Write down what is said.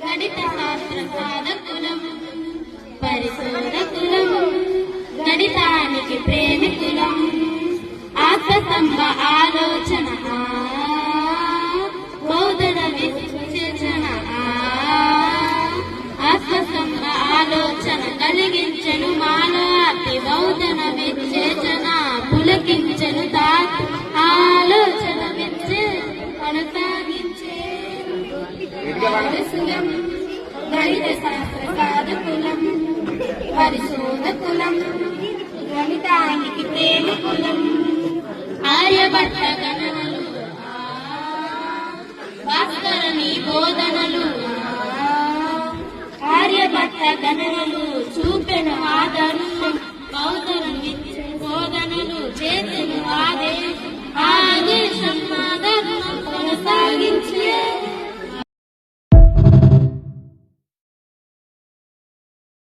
గణిత శాస్త్ర సాధకులం పరిశోధకులం గణితానికి ప్రేమికులం ఆత్మసంబ ఆలోచన వారసులం గణిత శాస్త్ర సాధకులం పరిశోధకులం గణితానికి ప్రేమికులం ఆర్యభట్ట గణనలు ఆ, భాస్కరుని బోధనలు ఆర్యభట్ట గణ